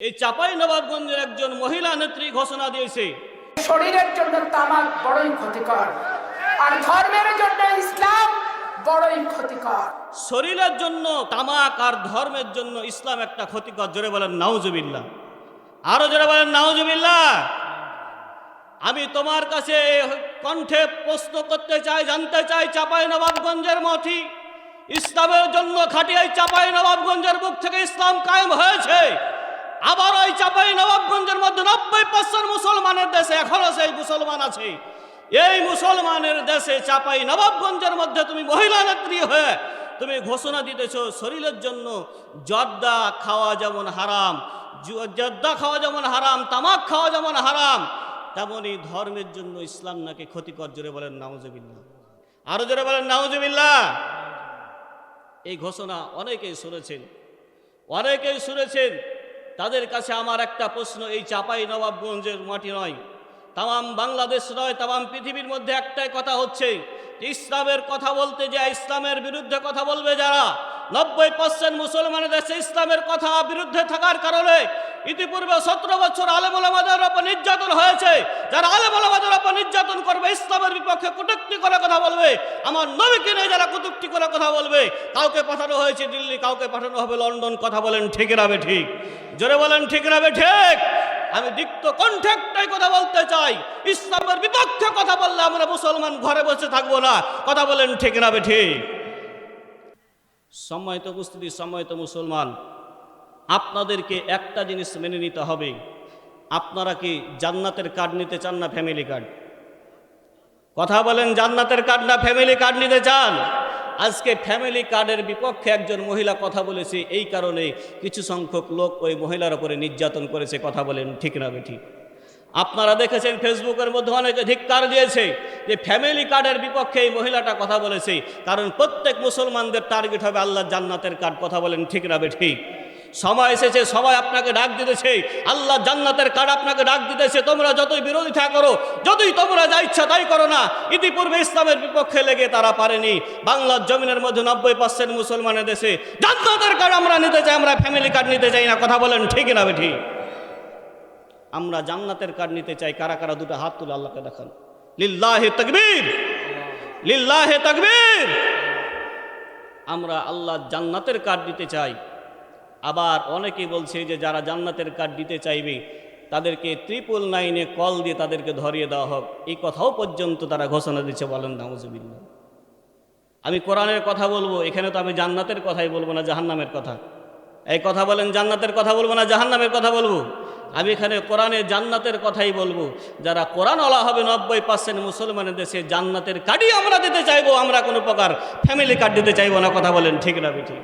এই চাপাই নবাবগঞ্জের একজন মহিলা নেত্রী ঘোষণা দিয়েছে। শরীরের জন্য তামাক বড়ই ক্ষতিকর আর ধর্মের জন্য ইসলাম বড়ই ক্ষতিকর। শরীরের জন্য তামাক আর ধর্মের জন্য ইসলাম একটা ক্ষতিকর জোরে বলেন নাউজুবিল্লাহ। আরও জোরে বলেন নাউজুবিল্লাহ। আমি তোমার কাছে কণ্ঠে প্রশ্ন করতে চাই জানতে চাই চাপাই নবাবগঞ্জের মঠি ইসলামের জন্য খাটিয়াই চাপাই নবাবগঞ্জের বুক থেকে ইসলাম কায়েম হয়েছে? আবার ওই চাপাই নবাবগঞ্জের মধ্যে নব্বই পার্সেন্ট মুসলমানের দেশে এখনও সেই মুসলমান আছে। এই মুসলমানের দেশে চাপাই নবাবগঞ্জের মধ্যে তুমি মহিলা নেত্রী হয়ে তুমি ঘোষণা দিতেছ, শরীরের জন্য জর্দা খাওয়া যেমন হারাম জর্দা খাওয়া যেমন হারাম, তামাক খাওয়া যেমন হারাম তেমনই ধর্মের জন্য ইসলাম নাকি ক্ষতিকর, জোরে বলেন নাউজুবিল্লাহ। আরও জোরে বলেন নাউজুবিল্লাহ। এই ঘোষণা অনেকেই শুনেছেন অনেকেই শুনেছেন তাদের কাছে আমার একটা প্রশ্ন, এই চাপাই নবাবগঞ্জের মাটি নয়। তাম বাংলাদেশ নয় তাম পৃথিবীর মধ্যে একটাই কথা হচ্ছে, ইসলামের কথা বলতে যে ইসলামের বিরুদ্ধে কথা বলবে যারা, নব্বই পার্সেন্ট মুসলমানের দেশে ইসলামের কথা বিরুদ্ধে থাকার কারণে ইতিপূর্বে সতেরো বছর আলেমুলামাদের ওপর নির্যাতন হয়েছে। যারা আলেমুলামাদের ওপর নির্যাতন করবে, ইসলামের বিপক্ষে কটুক্তি করে কথা বলবে, আমার নবীকে নিয়ে যারা কটুক্তি করে কথা বলবে, কাউকে পাঠানো হয়েছে দিল্লি, কাউকে পাঠানো হবে লন্ডন, কথা বলেন ঠিক রাবে ঠিক? জোরে বলেন ঠিক রাবে ঠিক? আমি দিক্ত কণ্ঠে একটাই কথা বলতে চাই, ইসলামের বিপক্ষে কথা বললে আমরা মুসলমান ঘরে বসে থাকব না, কথা বলেন ঠিক রাবে ঠিক? সম্মানিত উপস্থিতি তো মুসলমান। আপনাদেরকে একটা জিনিস মেনে নিতে হবে। আপনারা কি জান্নাতের কার্ড নিতে চান না ফ্যামিলি কার্ড কথা বলেন, জান্নাতের কার্ড না ফ্যামিলি কার্ড নিতে চান? আজকে ফ্যামিলি কার্ডের বিপক্ষে একজন মহিলা কথা বলেছে, এই কারণে কিছু সংখ্যক লোক ওই মহিলার উপরে নির্যাতন করেছে, কথা বলেন, ঠিক না ঠিক? আপনারা দেখেছেন ফেসবুকের মধ্যে অনেকে ধিক্কার দিয়েছে যে ফ্যামিলি কার্ডের বিপক্ষে এই মহিলাটা কথা বলেছে, কারণ প্রত্যেক মুসলমানদের টার্গেট হবে আল্লাহ জান্নাতের কার্ড কথা বলেন, ঠিক না ঠিক? সময় এসেছে, সবাই আপনাকে ডাক দিতেছে। আল্লাহ জান্নাতের কার্ড আপনাকে ডাক দিতেছে, তোমরা যতই বিরোধিতা করো, যতই তোমরা যা ইচ্ছা তাই করো না, ইতিপূর্বে ইসলামের বিপক্ষে লেগে তারা পারেনি। বাংলার জমিনের মধ্যে নব্বই পার্সেন্ট মুসলমানের দেশে জান্নাতের কার্ড আমরা নিতে চাই, আমরা ফ্যামিলি কার্ড নিতে চাই না, কথা বলেন ঠিক না ঠিক আমরা জান্নাতের কার্ড নিতে চাই, কারা কারা দুটো হাত তুলে আল্লাহকে দেখান? লিল্লাহে তকবীর! লিল্লাহে তকবীর! আমরা আল্লাহ জান্নাতের কার্ড দিতে চাই। আবার অনেকেই বলছে যে যারা জান্নাতের কার্ড দিতে চাইবে, তাদেরকে ট্রিপল নাইনে কল দিয়ে তাদেরকে ধরিয়ে দেওয়া হোক। এই কথাও পর্যন্ত তারা ঘোষণা দিচ্ছে বলেন নামজুবিল্লা আমি কোরআনের কথা বলব, এখানে তো আমি জান্নাতের কথাই বলব না, জাহান্নামের কথা। এই কথা বলেন জান্নাতের কথা বলব না, জাহান্নামের কথা বলব? আমি এখানে কোরআনে জান্নাতের কথাই বলব, যারা কোরআন ওলা হবে নব্বই পার্সেন্ট মুসলমানের দেশে জান্নাতের কার্ডই আমরা দিতে চাইব, আমরা কোনো প্রকার ফ্যামিলি কার্ড দিতে চাইব না, কথা বলেন ঠিক না ঠিক